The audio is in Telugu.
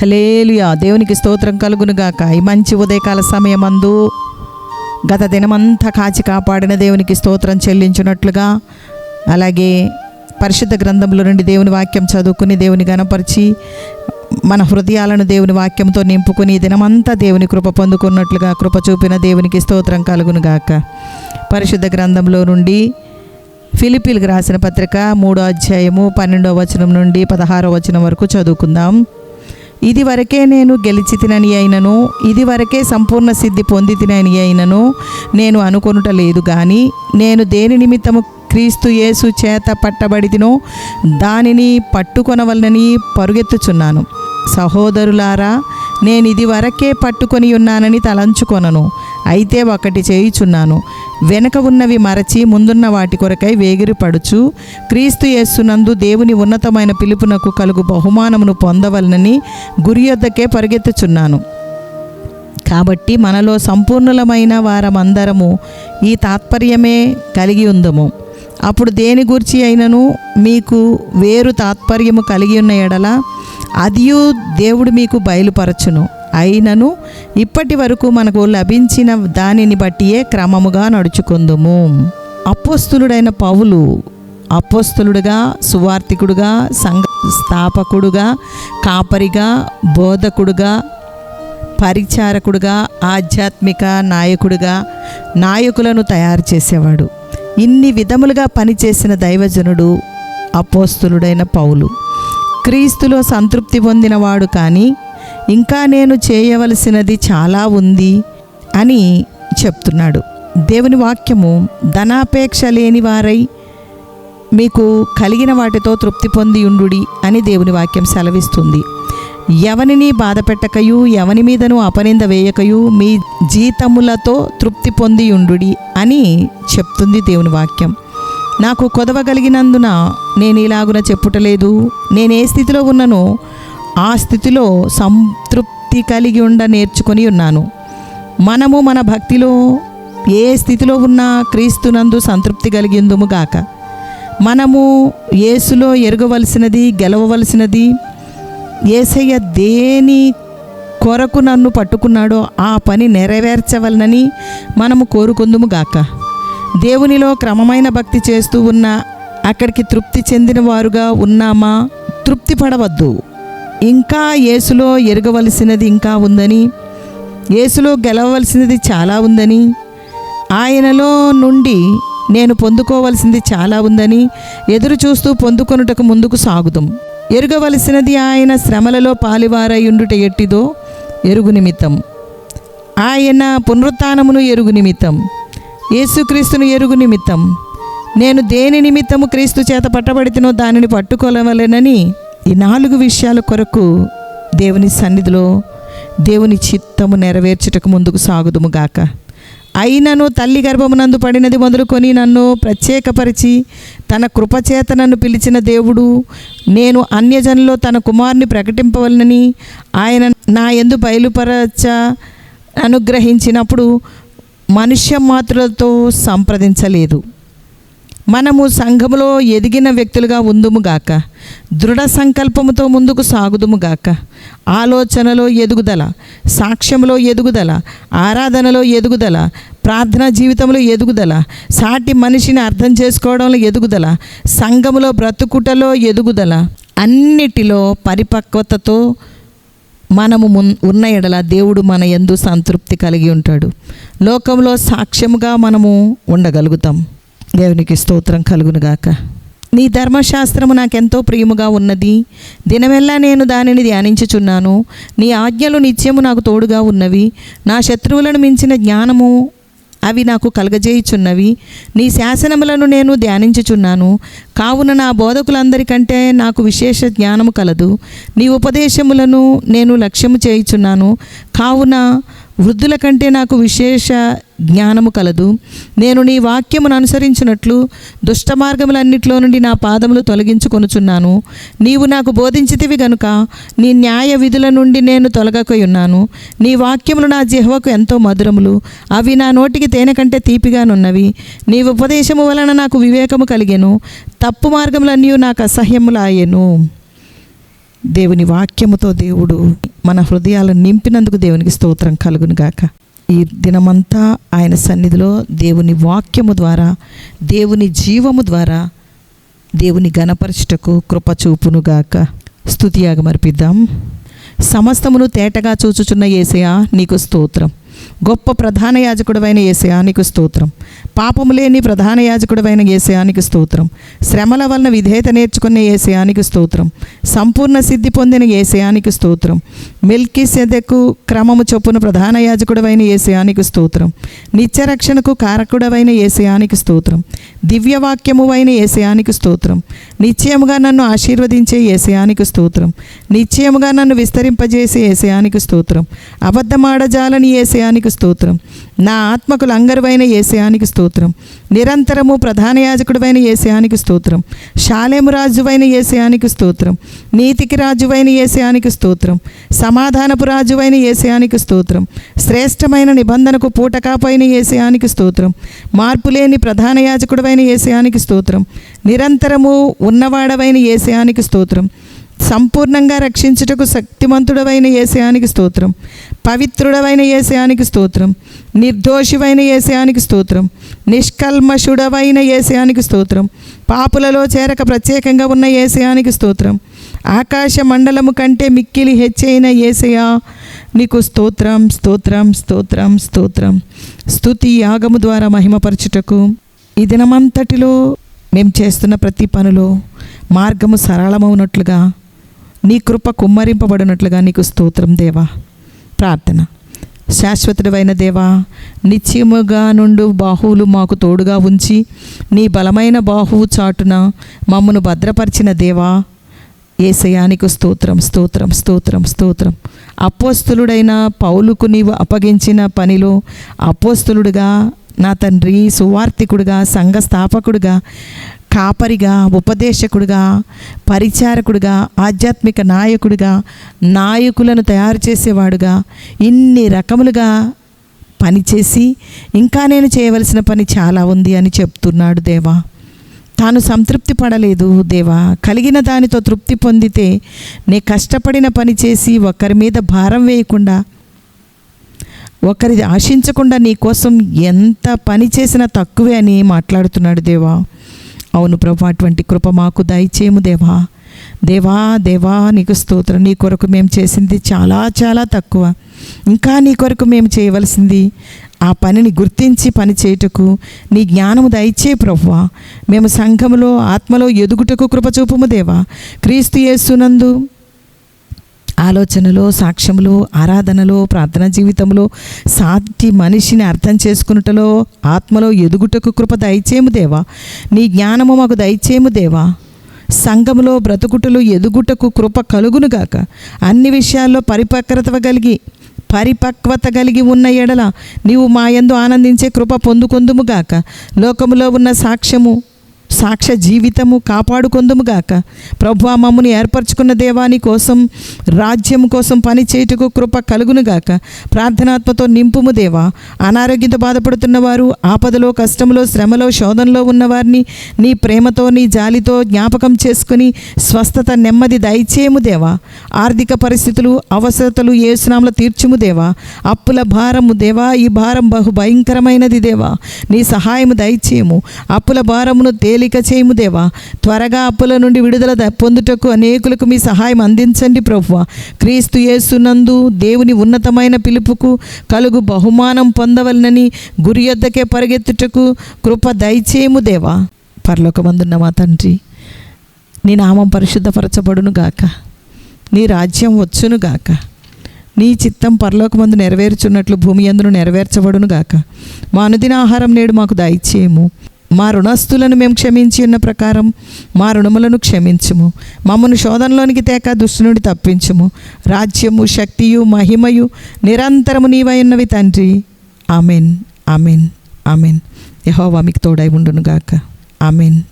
హలేలుయా దేవునికి స్తోత్రం కలుగునుగాక ఈ మంచి ఉదయకాల సమయమందు గత దినమంతా కాచి కాపాడిన దేవునికి స్తోత్రం చెల్లించున్నట్లుగా అలాగే పరిశుద్ధ గ్రంథంలో నుండి దేవుని వాక్యం చదువుకుని దేవుని గనపరిచి మన హృదయాలను దేవుని వాక్యంతో నింపుకుని దినమంతా దేవుని కృప పొందుకున్నట్లుగా కృప చూపిన దేవునికి స్తోత్రం కలుగునుగాక పరిశుద్ధ గ్రంథంలో నుండి ఫిలిపిల్కి రాసిన పత్రిక మూడో అధ్యాయము పన్నెండో వచనం నుండి పదహారో వచనం వరకు చదువుకుందాం. ఇది వరకే నేను గెలిచి తినని అయినను ఇది వరకే సంపూర్ణ సిద్ధి పొంది తినని అయినను నేను అనుకొనుట లేదు కానీ నేను దేని నిమిత్తము క్రీస్తు యేసు చేత పట్టబడితినో దానిని పట్టుకొనవలనని పరుగెత్తుచున్నాను. సహోదరులారా నేను ఇది వరకే పట్టుకొని ఉన్నానని తలంచుకొనను. అయితే ఒకటి చేయుచున్నాను. వెనక ఉన్నవి మరచి ముందున్న వాటి కొరకై వేగిరిపడుచు క్రీస్తు యేస్సునందు దేవుని ఉన్నతమైన పిలుపునకు కలుగు బహుమానమును పొందవలనని గురి యొద్దకే పరిగెత్తుచున్నాను. కాబట్టి మనలో సంపూర్ణులమైన వారమందరము ఈ తాత్పర్యమే కలిగి ఉందము. అప్పుడు దేని గురించి అయినను మీకు వేరు తాత్పర్యము కలిగి ఉన్న ఎడల అదియు దేవుడు మీకు బయలుపరచును. అయినను ఇప్పటి వరకు మనకు లభించిన దానిని బట్టియే క్రమముగా నడుచుకుందుము. అపోస్తులుడైన పౌలు అపోస్తులుడుగా సువార్థికుడుగా సంఘ స్థాపకుడుగా కాపరిగా బోధకుడుగా పరిచారకుడుగా ఆధ్యాత్మిక నాయకుడిగా నాయకులను తయారు చేసేవాడు. ఇన్ని విధములుగా పనిచేసిన దైవజనుడు అపోస్తులుడైన పౌలు. క్రీస్తులో సంతృప్తి పొందినవాడు కానీ ఇంకా నేను చేయవలసినది చాలా ఉంది అని చెప్తున్నాడు. దేవుని వాక్యము ధనాపేక్ష లేని వారై మీకు కలిగిన వాటితో తృప్తి పొంది ఉండుడి అని దేవుని వాక్యం సెలవిస్తుంది. ఎవనిని బాధ పెట్టకయు ఎవని మీదను అపనింద వేయకయు మీ జీతములతో తృప్తి పొంది అని చెప్తుంది దేవుని వాక్యం. నాకు కొదవగలిగినందున నేను ఇలాగున చెప్పుటలేదు. నేను ఏ స్థితిలో ఉన్నానో ఆ స్థితిలో సంతృప్తి కలిగి ఉండ నేర్చుకొని ఉన్నాను. మనము మన భక్తిలో ఏ స్థితిలో ఉన్నా క్రీస్తునందు సంతృప్తి కలిగిందుము గాక. మనము యేసులో ఎరగవలసినది గెలవవలసినది ఏసయ్య దేని కొరకు నన్ను పట్టుకున్నాడో ఆ పని నెరవేర్చవలనని మనము కోరుకుందుము గాక. దేవునిలో క్రమమైన భక్తి చేస్తూ ఉన్న అక్కడికి తృప్తి చెందిన వారుగా ఉన్నామా? తృప్తి పడవద్దు. ఇంకా యేసులో ఎరగవలసినది ఇంకా ఉందని యేసులో గెలవలసినది చాలా ఉందని ఆయనలో నుండి నేను పొందుకోవలసింది చాలా ఉందని ఎదురు చూస్తూ పొందుకొనుటకు ముందుకు సాగుదాం. ఎరుగవలసినది ఆయన శ్రమలలో పాలివారయుండుట ఎట్టిదో ఎరుగు నిమిత్తం. ఆయన పునరుత్నమును ఎరుగు నిమిత్తం. యేసుక్రీస్తును ఎరుగు నిమిత్తం. నేను దేని నిమిత్తము క్రీస్తు చేత పట్టబడితేనో దానిని పట్టుకోలేవలెనని ఈ నాలుగు విషయాల కొరకు దేవుని సన్నిధిలో దేవుని చిత్తము నెరవేర్చుటకు ముందుకు సాగుదుము గాక. అయినను తల్లి గర్భమునందు పడినది మొదలుకొని నన్ను ప్రత్యేకపరిచి తన కృపచేత నన్ను పిలిచిన దేవుడు నేను అన్యజనులో తన కుమారుని ప్రకటింపవలనని ఆయన నా ఎందు బయలుపరచ అనుగ్రహించినప్పుడు మనుష్య మాత్రులతో సంప్రదించలేదు. మనము సంఘములో ఎదిగిన వ్యక్తులుగా ఉందుముగాక దృఢ సంకల్పముతో ముందుకు సాగుదుముగాక ఆలోచనలో ఎదుగుదల సాక్ష్యంలో ఎదుగుదల ఆరాధనలో ఎదుగుదల ప్రార్థనా జీవితంలో ఎదుగుదల సాటి మనిషిని అర్థం చేసుకోవడంలో ఎదుగుదల సంఘములో బ్రతుకుటలో ఎదుగుదల అన్నిటిలో పరిపక్వతతో మనము మున్ ఉన్న ఎడల దేవుడు మన ఎందు సంతృప్తి కలిగి ఉంటాడు. లోకంలో సాక్ష్యముగా మనము ఉండగలుగుతాం. దేవునికి స్తోత్రం కలుగునుగాక నీ ధర్మశాస్త్రము నాకెంతో ప్రియముగా ఉన్నది. దినమెల్లా నేను దానిని ధ్యానించుచున్నాను. నీ ఆజ్ఞలు నిత్యము నాకు తోడుగా ఉన్నవి. నా శత్రువులను మించిన జ్ఞానము అవి నాకు కలగజేయుచున్నవి. నీ శాసనములను నేను ధ్యానించుచున్నాను. కావున నా బోధకులందరికంటే నాకు విశేష జ్ఞానము కలదు. నీ ఉపదేశములను నేను లక్ష్యము చేయుచున్నాను. కావున వృద్ధుల కంటే నాకు విశేష జ్ఞానము కలదు. నేను నీ వాక్యమును అనుసరించినట్లు దుష్ట మార్గములన్నిటిలో నుండి నా పాదములు తొలగించుకొనుచున్నాను. నీవు నాకు బోధించితివి గనుక నీ న్యాయ విధుల నుండి నేను తొలగకై ఉన్నాను. నీ వాక్యములు నా జిహ్వకు ఎంతో మధురములు. అవి నా నోటికి తేనె కంటే తీపిగానున్నవి నీ ఉపదేశము వలన నాకు వివేకము కలిగెను. తప్పు మార్గములన్నీ నాకు అసహ్యములాయెను. దేవుని వాక్యముతో దేవుడు మన హృదయాలను నింపినందుకు దేవునికి స్తోత్రం కలుగును గాక. ఈ దినమంతా ఆయన సన్నిధిలో దేవుని వాక్యము ద్వారా దేవుని జీవము ద్వారా దేవుని గణపరచుటకు కృపచూపునుగాక స్థుతియాగ మర్పిద్దాం సమస్తమును తేటగా చూచుచున్న ఏసయా నీకు స్తోత్రం. గొప్ప ప్రధాన యాజకుడవైన ఏసయానికి స్తోత్రం. పాపము లేని ప్రధాన యాజకుడవైన ఏసయానికి స్తోత్రం. శ్రమల వలన విధేయత నేర్చుకున్న ఏసయానికి స్తోత్రం. సంపూర్ణ సిద్ధి పొందిన ఏసయానికి స్తోత్రం. మిల్కీ సెదెకు క్రమము చొప్పున ప్రధాన యాజకుడవైన ఏసయానికి స్తోత్రం. నిత్యరక్షణకు కారకుడవైన ఏసయానికి స్తోత్రం. దివ్యవాక్యము అయిన ఏసయానికి స్తోత్రం. నిశ్చయముగా నన్ను ఆశీర్వదించే ఏసయానికి స్తోత్రం. నిశ్చయముగా నన్ను విస్తరింపజేసే ఏసయానికి స్తోత్రం. అబద్ధమాడజాలని ఏసయానికి స్తోత్రం. నా ఆత్మకు లంగరువైన ఏసయానికి స్తోత్రం. నిరంతరము ప్రధాన యాజకుడువైన ఏసయానికి స్తోత్రం. శాలేము రాజువైన ఏసయానికి స్తోత్రం. నీతికి రాజువైన ఏసయానికి స్తోత్రం. సమాధానపు రాజువైన ఏసయానికి స్తోత్రం. శ్రేష్టమైన నిబంధనకు పూటకాపైన ఏసయానికి స్తోత్రం. మార్పులేని ప్రధాన యాజకుడువైన ఏసయానికి స్తోత్రం. నిరంతరము ఉన్నవాడవైన ఏసయానికి స్తోత్రం. సంపూర్ణంగా రక్షించుటకు శక్తిమంతుడవైన ఏసయానికి స్తోత్రం. పవిత్రుడవైన ఏసయానికి స్తోత్రం. నిర్దోషివైన ఏసయానికి స్తోత్రం. నిష్కల్మషుడవైన ఏసయానికి స్తోత్రం. పాపులలో చేరక ప్రత్యేకంగా ఉన్న ఏసయానికి స్తోత్రం. ఆకాశ మండలము కంటే మిక్కిలి హెచ్చైన ఏసయా నీకు స్తోత్రం స్తోత్రం స్తోత్రం స్తోత్రం. స్తుతి యాగము ద్వారా మహిమపరచుటకు ఈ దినమంతటిలో మేము చేస్తున్న ప్రతి పనిలో మార్గము సరళమవునట్లుగా నీ కృప కుమ్మరింపబడినట్లుగా నీకు స్తోత్రం దేవా. ప్రార్థన. శాశ్వతుడైన దేవా నిత్యముగా నుండు బాహువులు మాకు తోడుగా ఉంచి నీ బలమైన బాహువు చాటున మమ్మను భద్రపరిచిన దేవా ఏసయానికి స్తోత్రం స్తోత్రం స్తోత్రం స్తోత్రం. అపోస్తులుడైన పౌలుకు నీవు అప్పగించిన పనిలో అపోస్తులుడుగా నా తండ్రి సువార్థికుడుగా సంఘ స్థాపకుడుగా కాపరిగా ఉపదేశకుడుగా పరిచారకుడుగా ఆధ్యాత్మిక నాయకుడిగా నాయకులను తయారు చేసేవాడుగా ఇన్ని రకములుగా పనిచేసి ఇంకా నేను చేయవలసిన పని చాలా ఉంది అని చెప్తున్నాడు దేవా. తాను సంతృప్తి పడలేదు దేవా. కలిగిన దానితో తృప్తి పొందితే నే కష్టపడిన పని చేసి ఒకరి మీద భారం వేయకుండా ఒకరి ఆశించకుండా నీ కోసం ఎంత పని చేసినా తక్కువే అని మాట్లాడుతున్నాడు దేవా. అవును ప్రభు అటువంటి కృప మాకు దయచేయము దేవా. దేవా దేవా నీకు స్తోత్రం నీ కొరకు మేము చేసింది చాలా చాలా తక్కువ. ఇంకా నీ కొరకు మేము చేయవలసింది ఆ పనిని గుర్తించి పని చేయుటకు నీ జ్ఞానము దయచే ప్రభువా మేము సంఘములో ఆత్మలో ఎదుగుటకు కృపచూపము దేవా. క్రీస్తు యేసునందు ఆలోచనలో సాక్ష్యములు ఆరాధనలో ప్రార్థన జీవితంలో సాటి మనిషిని అర్థం చేసుకున్నటలో ఆత్మలో ఎదుగుటకు కృప దయచేము దేవా. నీ జ్ఞానము మాకు దయచేము దేవా. సంఘములో బ్రతుకుటలు ఎదుగుటకు కృప కలుగునుగాక. అన్ని విషయాల్లో పరిపక్వత కలిగి పరిపక్వత కలిగి ఉన్న ఎడల నీవు మాయందు ఆనందించే కృప పొందుకొందుముగాక. లోకములో ఉన్న సాక్ష్యము సాక్ష్య జీవితము కాపాడుకొందుముగాక ప్రభు మమ్మను ఏర్పరచుకున్న దేవాని కోసం రాజ్యం కోసం పని చేయుటకు కృప కలుగునుగాక ప్రార్థనాత్మతో నింపుము దేవా. అనారోగ్యంతో బాధపడుతున్న వారు ఆపదలో కష్టంలో శ్రమలో శోధనలో ఉన్నవారిని నీ ప్రేమతో నీ జాలితో జ్ఞాపకం చేసుకుని స్వస్థత నెమ్మది దయచేయము దేవా. ఆర్థిక పరిస్థితులు అవసరతలు ఏసునామల తీర్చుము దేవా. అప్పుల భారము దేవా ఈ భారం బహు భయంకరమైనది దేవా. నీ సహాయము దయచేయము. అప్పుల భారమును తేలి తేలిక చేయము దేవా. త్వరగా అప్పుల నుండి విడుదల పొందుటకు అనేకులకు మీ సహాయం అందించండి ప్రభువ. క్రీస్తు యేసునందు దేవుని ఉన్నతమైన పిలుపుకు కలుగు బహుమానం పొందవలనని గురి యొద్దకే పరిగెత్తుటకు కృప దయచేయము దేవా. పరలోకమందున్న మా తండ్రి నీ నామం పరిశుద్ధపరచబడును గాక. నీ రాజ్యం వచ్చును గాక. నీ చిత్తం పరలోకమందు నెరవేర్చున్నట్లు భూమి అందును నెరవేర్చబడును గాక. మా అనుదిన ఆహారం నేడు మాకు దయచేయము. మా రుణస్తులను మేము క్షమించి ఉన్న ప్రకారం మా రుణములను క్షమించుము. మమ్మను శోధనలోనికి తేక దుష్టునుడి తప్పించుము. రాజ్యము శక్తియు మహిమయు నిరంతరము నీవై ఉన్నవి తండ్రి. Amen amen amen. యహోవా మీకు తోడై ఉండును గాక ఆమెన్.